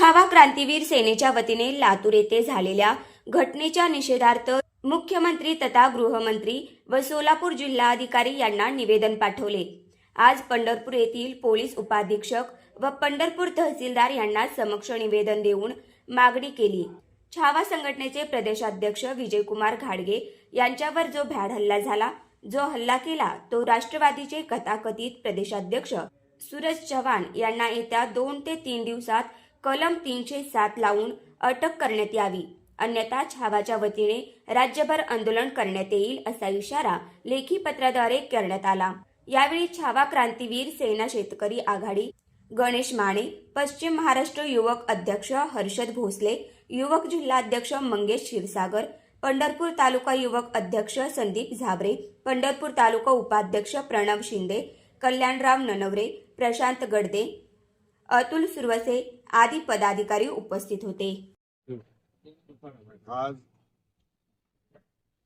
छावा क्रांतीवीर सेनेच्या वतीने लातूर येथे झालेल्या घटनेच्या निषेधार्थ मुख्यमंत्री तथा गृहमंत्री व सोलापूर जिल्हाधिकारी यांना निवेदन पाठवले. आज पंढरपूर येथील पोलीस उपाधीक्षक व पंढरपूर तहसीलदार यांना समक्ष निवेदन देऊन मागणी केली. छावा संघटनेचे प्रदेशाध्यक्ष विजयकुमार घाडगे यांच्यावर जो भ्याड हल्ला झाला जो हल्ला केला तो राष्ट्रवादीचे कथाकथित प्रदेशाध्यक्ष सूरज चव्हाण यांना येत्या दोन ते तीन दिवसात कलम तीनशे सात लावून अटक करण्यात यावी. अन्यथा छावाच्या वतीने राज्यभर आंदोलन करण्यात येईल असा इशारा लेखी पत्राद्वारे करण्यात आला. यावेळी छावा क्रांतीवीर सेना शेतकरी आघाडी गणेश माने पश्चिम महाराष्ट्र युवक अध्यक्ष हर्षद भोसले युवक जिल्हाध्यक्ष मंगेश क्षीरसागर पंढरपूर तालुका युवक अध्यक्ष संदीप झाबरे पंढरपूर तालुका उपाध्यक्ष प्रणव शिंदे कल्याणराव ननवरे प्रशांत गडदे अतुल सुरवसे आदी पदाधिकारी उपस्थित होते. आज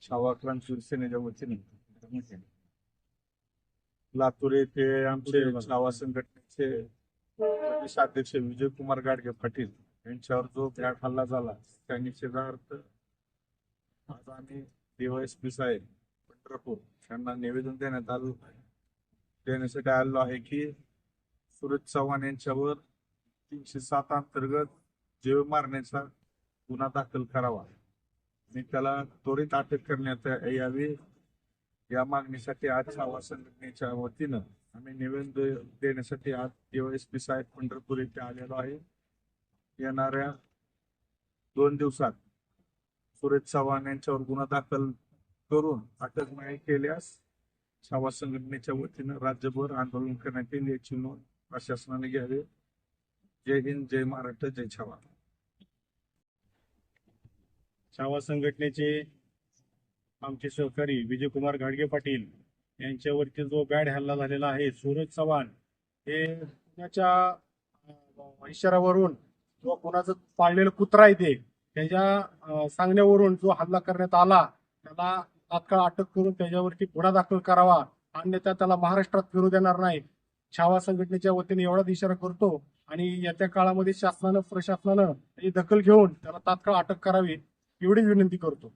छावाक्रांत शिवसेनेच्या वतीने लातूर येथे आमचे छावा संघटनेचे प्रदेशाध्यक्ष विजयकुमार गाडगे पाटील यांच्यावर जो भ्याड हल्ला झाला त्या निषेधार्थ आज आम्ही डीवायएसपी साहेब पंढरपूर यांना निवेदन देण्यात आलं. देण्यासाठी आलो आहे की सुरज चव्हाण यांच्यावर तीनशे सात अंतर्गत जीव मारण्याचा गुन्हा दाखल करावा. आणि त्याला त्वरित अटक करण्यात यावी. या मागणीसाठी आज छावा संघटनेच्या वतीनं आम्ही निवेदन देण्यासाठी आज डीवायएसपी साहेब पंढरपूर येथे आलेलो आहे. येणाऱ्या दोन दिवसात सुरेश चव्हाण यांच्यावर गुन्हा दाखल करून अटक नाही केल्यास छावा संघटनेच्या वतीनं राज्यभर आंदोलन करण्यात येईल याची नोंद प्रशासनाने घ्यावे. जय हिंद जय महाराष्ट्र जय छावा. छावा संघटनेचे आमचे सहकारी विजयकुमार घाडगे पाटील यांच्यावरती जो बॅड हल्ला झालेला आहे सूरज चव्हाण हे पुण्याच्या इशाऱ्यावरून जो कोणाचं पाळलेलं कुत्रा आहे ते त्याच्या सांगण्यावरून जो हल्ला करण्यात आला त्याला तात्काळ अटक करून त्याच्यावरती गुन्हा दाखल करावा. अन्यथा त्याला महाराष्ट्रात फिरू देणार नाही. छावा संघटनेच्या वतीने एवढाच इशारा करतो आणि येत्या काळामध्ये शासनानं प्रशासनानं दखल घेऊन त्याला तात्काळ अटक करावी एवढी विनंती करतो.